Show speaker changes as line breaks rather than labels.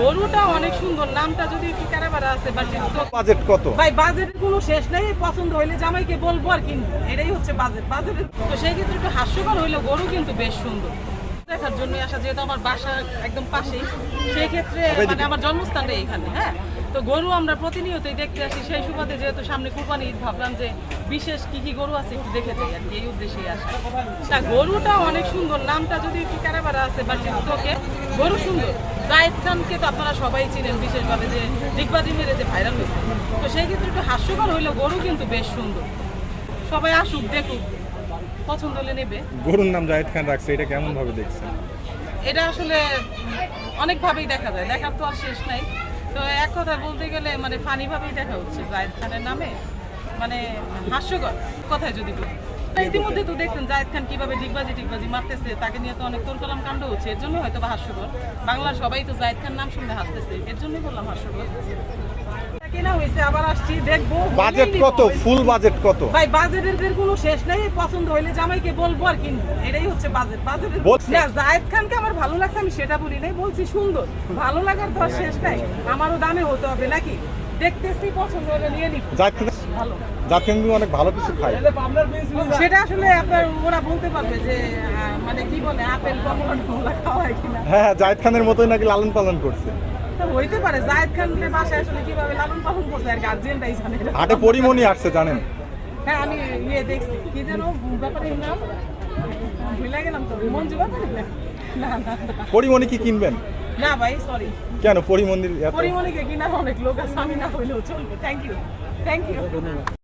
গরুটা অনেক সুন্দর নামটা যদি একটু ক্যারাবারা আছে বাট
বাজেট কত?
ভাই বাজেটের কোনো শেষ নেই পছন্দ হইলে জামাইকে বলব আর কিনবো এটাই হচ্ছে বাজেট বাজেটের তো সেই ক্ষেত্রে একটু হাস্যকর হইলে গরু কিন্তু বেশ সুন্দর। দেখার জন্য আসা যেহেতু আমার বাসা একদম পাশেই সেই ক্ষেত্রে মানে আমার জন্মস্থানটা এখানে হ্যাঁ? তো গরু আমরা প্রতিনিয়তই দেখতে আসি সেই সুবাদে যেহেতু সামনে কুরবানি ঈদ ভাবলাম যে বিশেষ কি কি গরু আছে একটু দেখে যাই আর কি এই উদ্দেশ্যেই আসা। তা গরুটা অনেক সুন্দর নামটা যদি একটু ক্যারাবারা আছে বা তোকে গরু সুন্দর। জায়েদ খানকে তো আপনারা সবাই চিনেন বিশেষভাবে যে ডিগবাজি মেরে যে ভাইরাল হয়েছে। তো সেই ক্ষেত্রে একটু হাস্যকর হইলে গরু কিন্তু বেশ সুন্দর। সবাই আসুক দেখুক পছন্দ হলে নেবে।
গরুর নাম জাহিদ খান রাখছে এটা কেমন ভাবে দেখছেন?
এটা আসলে অনেকভাবেই দেখা যায় দেখার তো আর শেষ নাই। তো এক কথা বলতে গেলে মানে ফানি ভাবেই দেখা হচ্ছে জায়েদ খানের নামে। মানে হাস্যকর কথায় যদি বলি। ইতিমধ্যে তো দেখছেন জায়েদ খান কীভাবে ডিগবাজি টিগবাজি মারতেছে তাকে নিয়ে তো অনেক তোরকলাম কাণ্ড হচ্ছে এর জন্য হয়তো বা হাস্যকর। বাংলার সবাই তো জায়েদ খান নাম শুনলে হাসতেছে এর জন্যই বললাম হাস্যকর। কিনা হয়েছে আবার আসছি দেখব।
বাজেট কত? ফুল বাজেট কত?
ভাই বাজেটের কোনো শেষ নেই পছন্দ হইলে জামাইকে বলব আর কিনবো এটাই হচ্ছে বাজেট। বাজেটের না জায়েদ খানকে আমার ভালো লাগছে আমি সেটা বলি নাই বলছি সুন্দর। ভালো লাগার তো শেষ নাই। আমারও দামে হতে হবে নাকি? দেখতেছি পছন্দ হলে নিয়ে নিব।
জাহিদ খান
ভালো
কিন্তু অনেক ভালো কিছু খায়
সেটা আসলে আপনার ওরা বলতে পারবে যে মানে কি বলে আপেল কমলা খাওয়ায় কিনা।
হ্যাঁ জাহিদ খানের মতোই নাকি লালন পালন করছে।
তো হইতে পারে খানের বাসায় আসলে কীভাবে লালন পালন করছে আর গার্জিয়ানটাই জানে এটা।
হাটে পরিমণি আসছে জানেন?
হ্যাঁ আমি ইয়ে দেখছি কি যেন ব্যাপারে নাম? ভুলে গেলাম তো মঞ্জু না না না।
পরিমণি কি কিনবেন?
না ভাই সরি
কেন? পরিমন্দির
পরিমণিকে কিনার অনেক লোক আছে আমি না হইলেও চলবে। Thank you thank you